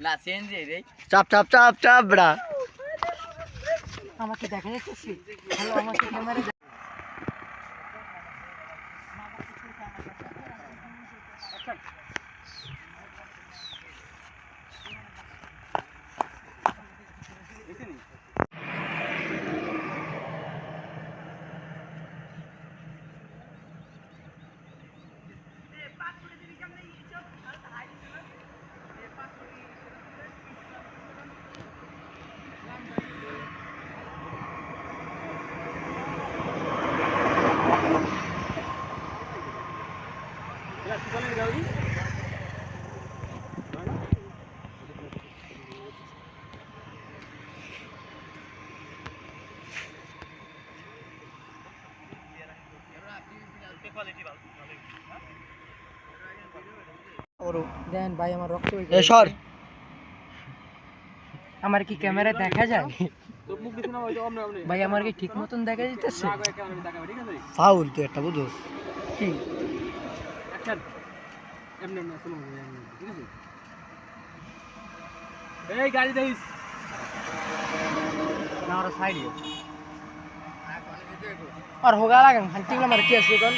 না সিএনজি রে চাপ চাপ চাপ চাপ বড়া আমাকে দেখা যাচ্ছে আমাকে ক্যামেরা দেন ভাই আমার রক্ত সর। আমার কি ক্যামেরা দেখা যায়? ভাই আমার কি ঠিক মতন দেখা যাইতেছে? ফাউল তুই একটা বুঝো কি? এই গাড়ি দেইস না ওরা সাইডে আর হোগা লাগান হাঁটি গেলাম আর কি আছে এখন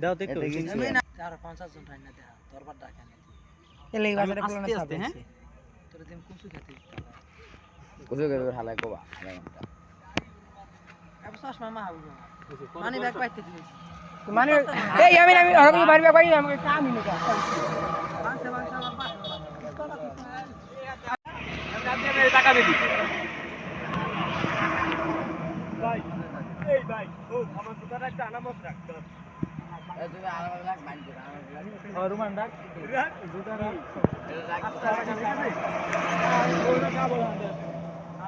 দাও দেখো আর পঞ্চাশ জন ঠান্ডা দেয়া দরবার ডাকা এলে এই বাজারে পুরো না আস্তে, হ্যাঁ? তোর দিন কুসু খেতে কুসু করে হালাই কোবা হালাই ঘন্টা মামা আবু মানি ব্যাগ পাইতে দিস মানে এই আমি আমি আমি মানি ব্যাগ পাই আমাকে কাম নি কা টাকা বেশি এই তুমি আলাদা রাখ রাখ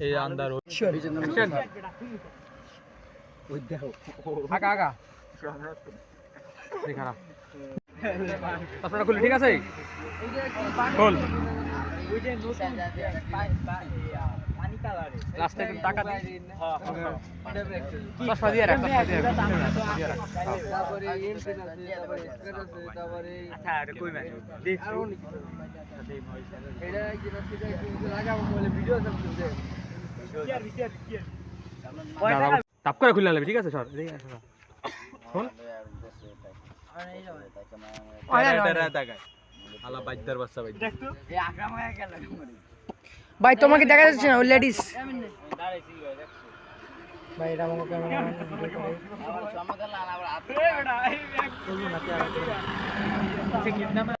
এই আন্দার আগা আগা আপনারা খুলে ঠিক আছে? খোল। লাস্টে টাকা দিই চশমা দিয়ে রাখ চশমা দিয়ে রাখ চশমা দিয়ে রাখ। আচ্ছা এটা কই মারি দেখ। তাপ করে খুলে নেবে ঠিক আছে সর। ঠিক আছে শোন। ভাই তোমাকে দেখা যাচ্ছে না ওই লেডিস ভাই এটা আমাকে ক্যামেরা